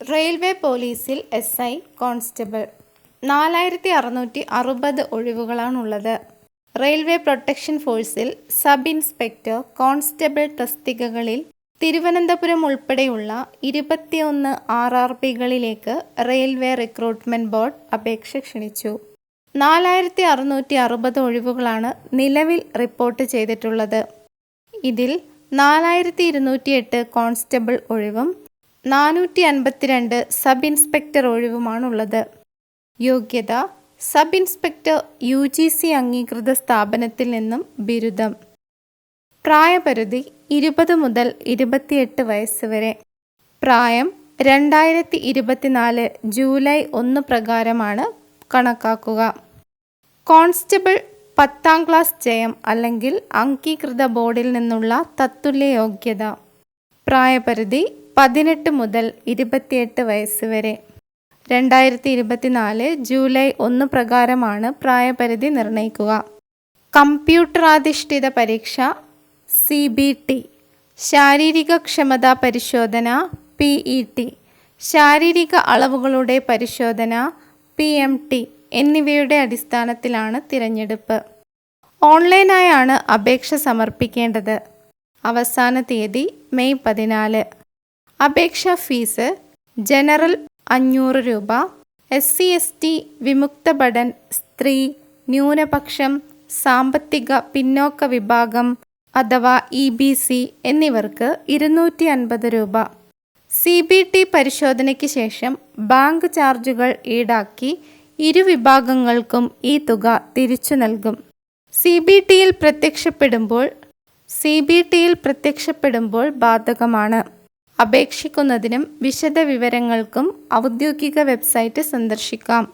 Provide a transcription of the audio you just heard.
Railway പോലീസിൽ S I constable. നാലായിരത്തി അറുന്നൂറ്റി അറുപത് ഒഴിവുകളാണുള്ളത്. റെയിൽവേ പ്രൊട്ടക്ഷൻ ഫോഴ്സിൽ സബ് ഇൻസ്പെക്ടർ കോൺസ്റ്റബിൾ തസ്തികകളിൽ തിരുവനന്തപുരം ഉൾപ്പെടെയുള്ള ഇരുപത്തിയൊന്ന് ആർ ആർ പികളിലേക്ക് റെയിൽവേ റിക്രൂട്ട്മെന്റ് ബോർഡ് അപേക്ഷ ക്ഷണിച്ചു. നാലായിരത്തി അറുന്നൂറ്റി അറുപത് ഒഴിവുകളാണ് നിലവിൽ റിപ്പോർട്ട് ചെയ്തിട്ടുള്ളത്. ഇതിൽ നാലായിരത്തി ഇരുന്നൂറ്റി എട്ട് കോൺസ്റ്റബിൾ ഒഴിവും നാനൂറ്റി അൻപത്തിരണ്ട് സബ് ഇൻസ്പെക്ടർ ഒഴിവുമാണുള്ളത്. യോഗ്യത sub inspector U G C അംഗീകൃത സ്ഥാപനത്തിൽ നിന്നും ബിരുദം. പ്രായപരിധി ഇരുപത് മുതൽ ഇരുപത്തിയെട്ട് വയസ്സ് വരെ. പ്രായം രണ്ടായിരത്തി ഇരുപത്തിനാല് ജൂലൈ ഒന്ന് പ്രകാരമാണ് കണക്കാക്കുക. കോൺസ്റ്റബിൾ പത്താം ക്ലാസ് ജയം അല്ലെങ്കിൽ അംഗീകൃത ബോർഡിൽ നിന്നുള്ള തത്തുല്യ യോഗ്യത പ്രായപരിധി പതിനെട്ട് മുതൽ ഇരുപത്തിയെട്ട് വയസ്സ് വരെ. രണ്ടായിരത്തി ഇരുപത്തിനാല് ജൂലൈ ഒന്ന് പ്രകാരമാണ് പ്രായപരിധി നിർണയിക്കുക. കമ്പ്യൂട്ടറാധിഷ്ഠിത പരീക്ഷ സി ബി ടി. ശാരീരിക ക്ഷമതാ പരിശോധന പി ഇ ടി. ശാരീരിക അളവുകളുടെ പരിശോധന പി എം ടി എന്നിവയുടെ അടിസ്ഥാനത്തിലാണ് തിരഞ്ഞെടുപ്പ്. ഓൺലൈനായാണ് അപേക്ഷ സമർപ്പിക്കേണ്ടത്. അവസാന തീയതി മെയ് പതിനാല്. അപേക്ഷാ ഫീസ് ജനറൽ അഞ്ഞൂറ് രൂപ എസ് സി എസ് ടി വിമുക്ത ഭടൻ സ്ത്രീ ന്യൂനപക്ഷം സാമ്പത്തിക പിന്നോക്ക വിഭാഗം അഥവാ ഇ ബി സി എന്നിവർക്ക് ഇരുന്നൂറ്റി അൻപത് രൂപ. സി ബി ടി പരിശോധനയ്ക്ക് ശേഷം ബാങ്ക് ചാർജുകൾ ഈടാക്കി ഇരുവിഭാഗങ്ങൾക്കും ഈ തുക തിരിച്ചു നൽകും. സി ബി ടിയിൽ പ്രത്യക്ഷപ്പെടുമ്പോൾ സി ബി ടിയിൽ പ്രത്യക്ഷപ്പെടുമ്പോൾ ബാധകമാണ്. അപേക്ഷിക്കുന്നതിനും വിശദ വിവരങ്ങൾക്കും ഔദ്യോഗിക വെബ്സൈറ്റ് സന്ദർശിക്കാം.